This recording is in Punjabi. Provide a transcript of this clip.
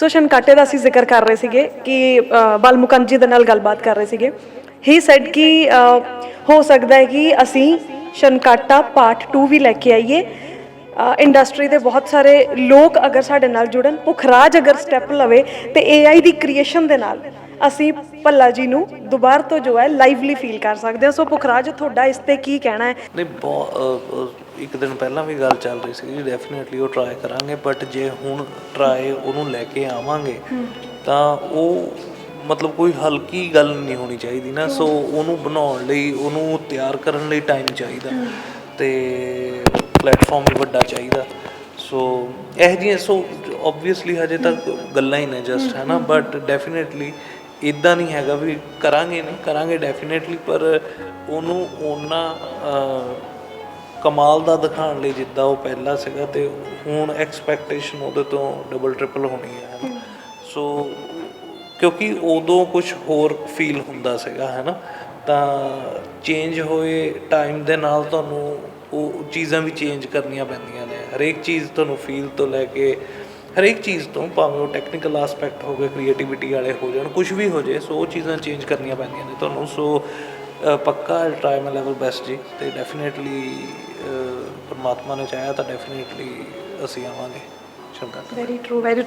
ਸੋ ਸ਼ਨਕਾਟੇ ਦਾ ਅਸੀਂ ਜ਼ਿਕਰ ਕਰ ਰਹੇ ਸੀਗੇ ਕਿ ਅ, ਬਲਮੁਕੰਦ ਜੀ ਦੇ ਨਾਲ ਗੱਲਬਾਤ ਕਰ ਰਹੇ ਸੀਗੇ। ਹੀ ਸੈਡ ਕਿ ਹੋ ਸਕਦਾ ਹੈ ਕਿ ਅਸੀਂ ਸ਼ਨਕਾਟਾ ਪਾਰਟ 2 ਵੀ ਲੈ ਕੇ ਆਈਏ। ਇੰਡਸਟਰੀ ਦੇ ਬਹੁਤ ਸਾਰੇ ਲੋਕ ਅਗਰ ਸਾਡੇ ਨਾਲ ਜੁੜਨ ਪੁਖਰਾਜ ਅਗਰ ਸਟੈਪ ਲਵੇ ਤੇ AI ਦੀ ਕ੍ਰੀਏਸ਼ਨ ਦੇ ਨਾਲ। ਅਸੀਂ ਭੱਲਾ ਜੀ ਨੂੰ ਦੁਬਾਰਾ ਤੋਂ ਜੋ ਹੈ ਲਾਈਵਲੀ ਫੀਲ ਕਰ ਸਕਦੇ ਹਾਂ। ਸੋ ਪੁਖਰਾਜ, ਤੁਹਾਡਾ ਇਸ ਤੇ ਕੀ ਕਹਿਣਾ ਹੈ? ਨਹੀਂ, ਬਹੁਤ ਇੱਕ ਦਿਨ ਪਹਿਲਾਂ ਵੀ ਗੱਲ ਚੱਲ ਰਹੀ ਸੀ ਡੈਫੀਨਿਟਲੀ ਉਹ ਟਰਾਈ ਕਰਾਂਗੇ ਬਟ ਜੇ ਹੁਣ ਟਰਾਈ ਉਹਨੂੰ ਲੈ ਕੇ ਆਵਾਂਗੇ, ਤਾਂ ਉਹ ਮਤਲਬ ਕੋਈ ਹਲਕੀ ਗੱਲ ਨਹੀਂ ਹੋਣੀ ਚਾਹੀਦੀ ਨਾ। ਸੋ ਉਹਨੂੰ ਬਣਾਉਣ ਲਈ, ਉਹਨੂੰ ਤਿਆਰ ਕਰਨ ਲਈ ਟਾਈਮ ਚਾਹੀਦਾ ਤੇ ਪਲੇਟਫਾਰਮ ਵੀ ਵੱਡਾ ਚਾਹੀਦਾ। ਸੋ ਇਹ ਜਿਹੀਆਂ, ਸੋ ਆਬਵੀਅਸਲੀ ਹਜੇ ਤੱਕ ਗੱਲਾਂ ਹੀ ਨੇ ਜਸਟ ਹੈ ਨਾ ਬਟ ਡੈਫੀਨਿਟਲੀ ਇਦਾਂ ਨਹੀਂ ਹੈਗਾ ਵੀ ਕਰਾਂਗੇ ਨਹੀਂ, ਕਰਾਂਗੇ ਡੈਫੀਨਿਟਲੀ ਪਰ ਉਹਨੂੰ ਉਹਨਾਂ ਕਮਾਲ ਦਾ ਦਿਖਾਉਣ ਲਈ ਜਿੱਦਾਂ ਉਹ ਪਹਿਲਾਂ ਸੀਗਾ ਤੇ ਹੁਣ ਐਕਸਪੈਕਟੇਸ਼ਨ ਉਹਦੇ ਤੋਂ ਡਬਲ ਟ੍ਰਿਪਲ ਹੋਣੀ ਹੈ ਸੋ ਕਿਉਂਕਿ ਉਦੋਂ ਕੁਝ ਹੋਰ ਫੀਲ ਹੁੰਦਾ ਸੀਗਾ ਹੈ ਨਾ ਤਾਂ ਚੇਂਜ ਹੋਏ ਟਾਈਮ ਦੇ ਨਾਲ ਤੁਹਾਨੂੰ ਉਹ ਚੀਜ਼ਾਂ ਵੀ ਚੇਂਜ ਕਰਨੀਆਂ ਪੈਂਦੀਆਂ ਨੇ। ਹਰੇਕ ਚੀਜ਼ ਤੁਹਾਨੂੰ ਫੀਲ ਤੋਂ ਲੈ ਕੇ ਹਰੇਕ ਚੀਜ਼ ਤੋਂ ਭਾਵੇਂ ਉਹ ਟੈਕਨੀਕਲ ਐਸਪੈਕਟ ਹੋਵੇ ਕ੍ਰੀਏਟੀਵਿਟੀ ਵਾਲੇ ਹੋ ਜਾਣ ਕੁਝ ਵੀ ਹੋ ਜੇ ਸੋ ਉਹ ਚੀਜ਼ਾਂ ਚੇਂਜ ਕਰਨੀਆਂ ਪੈਂਦੀਆਂ ਨੇ ਤੁਹਾਨੂੰ। ਸੋ ਪੱਕਾ ਟਰਾਈ ਮਾਈ ਲੈਵਲ ਬੈਸਟ ਜੀ, ਤੇ ਡੈਫੀਨਿਟਲੀ ਪਰਮਾਤਮਾ ਨੇ ਚਾਹਿਆ ਤਾਂ ਡੈਫੀਨਿਟਲੀ ਅਸੀਂ ਆਵਾਂਗੇ। ਸ਼ੰਕਰ। Very true very